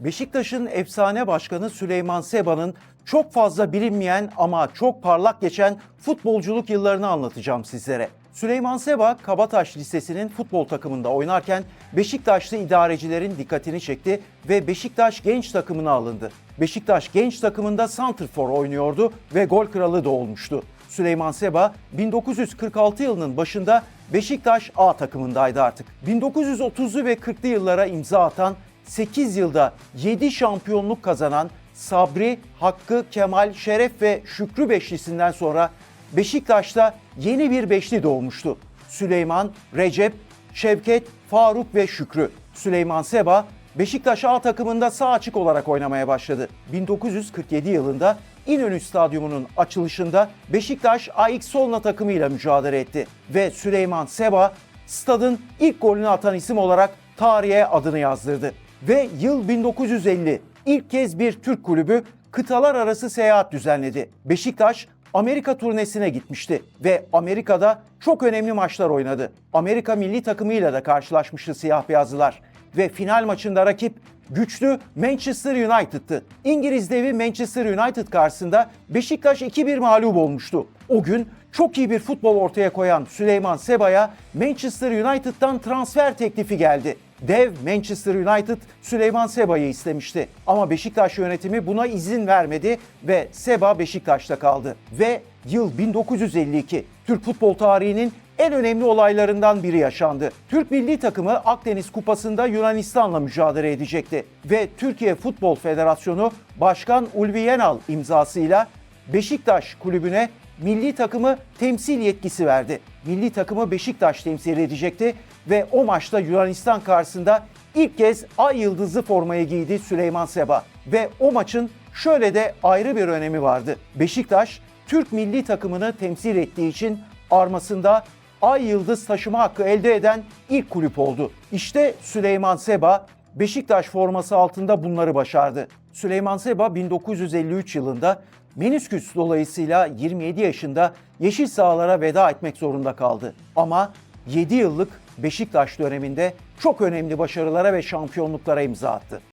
Beşiktaş'ın efsane başkanı Süleyman Seba'nın çok fazla bilinmeyen ama çok parlak geçen futbolculuk yıllarını anlatacağım sizlere. Süleyman Seba, Kabataş Lisesi'nin futbol takımında oynarken Beşiktaşlı idarecilerin dikkatini çekti ve Beşiktaş genç takımına alındı. Beşiktaş genç takımında santrfor oynuyordu ve gol kralı da olmuştu. Süleyman Seba 1946 yılının başında Beşiktaş A takımındaydı artık. 1930'lu ve 40'lı yıllara imza atan 8 yılda 7 şampiyonluk kazanan Sabri, Hakkı, Kemal, Şeref ve Şükrü beşlisinden sonra Beşiktaş'ta yeni bir beşli doğmuştu. Süleyman, Recep, Şevket, Faruk ve Şükrü. Süleyman Seba Beşiktaş A takımında sağ açık olarak oynamaya başladı. 1947 yılında İnönü Stadyumu'nun açılışında Beşiktaş AX Solna takımıyla mücadele etti ve Süleyman Seba stadın ilk golünü atan isim olarak tarihe adını yazdırdı. Ve yıl 1950 ilk kez bir Türk kulübü kıtalar arası seyahat düzenledi. Beşiktaş Amerika turnesine gitmişti ve Amerika'da çok önemli maçlar oynadı. Amerika milli takımıyla da karşılaşmıştı siyah beyazlılar ve final maçında rakip güçlü Manchester United'tı. İngiliz devi Manchester United karşısında Beşiktaş 2-1 mağlup olmuştu. O gün çok iyi bir futbol ortaya koyan Süleyman Seba'ya Manchester United'dan transfer teklifi geldi. Dev Manchester United Süleyman Seba'yı istemişti. Ama Beşiktaş yönetimi buna izin vermedi ve Seba Beşiktaş'ta kaldı. Ve yıl 1952. Türk futbol tarihinin en önemli olaylarından biri yaşandı. Türk milli takımı Akdeniz Kupası'nda Yunanistan'la mücadele edecekti. Ve Türkiye Futbol Federasyonu Başkan Ulvi Yenal imzasıyla Beşiktaş kulübüne milli takımı temsil yetkisi verdi. Milli takımı Beşiktaş temsil edecekti ve o maçta Yunanistan karşısında ilk kez Ay Yıldızı formayı giydi Süleyman Seba. Ve o maçın şöyle de ayrı bir önemi vardı. Beşiktaş Türk milli takımını temsil ettiği için armasında Ay Yıldız taşıma hakkı elde eden ilk kulüp oldu. İşte Süleyman Seba Beşiktaş forması altında bunları başardı. Süleyman Seba 1953 yılında menisküs dolayısıyla 27 yaşında yeşil sahalara veda etmek zorunda kaldı. Ama 7 yıllık Beşiktaş döneminde çok önemli başarılara ve şampiyonluklara imza attı.